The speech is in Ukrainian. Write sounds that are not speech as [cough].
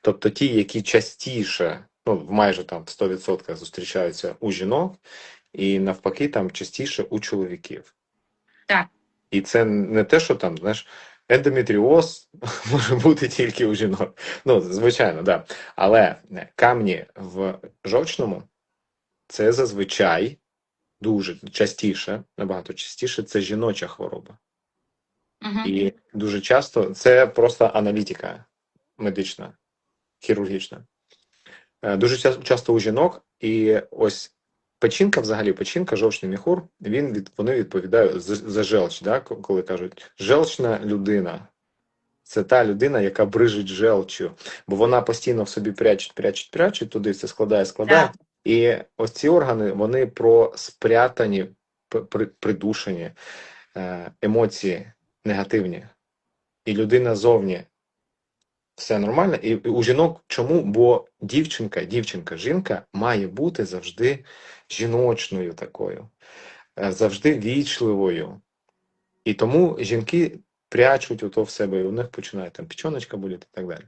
Тобто ті, які частіше, ну майже там 100% зустрічаються у жінок, і навпаки, там частіше у чоловіків. Так. І це не те, що там, знаєш, ендометріоз [laughs] може бути тільки у жінок. Ну, звичайно, да. Але камні в жовчному це зазвичай дуже частіше, набагато частіше, це жіноча хвороба. Угу. І дуже часто це просто аналітика медична, хірургічна. Е, Дуже часто у жінок, і ось печінка, взагалі, печінка, жовчний міхур, він від, вони відповідають за, за желч, да? коли кажуть, желчна людина. Це та людина, яка брижить желчю, бо вона постійно в собі прячить, прячить, прячить, туди все складає, складає. Так. І ось ці органи, вони про спрятані, придушені е, емоції негативні. І людина зовні все нормально. І у жінок чому? Бо дівчинка, дівчинка, жінка має бути завжди жіночною такою, е, завжди вічливою. І тому жінки прячуть ото в себе, і у них починає там печоночка боліти і так далі.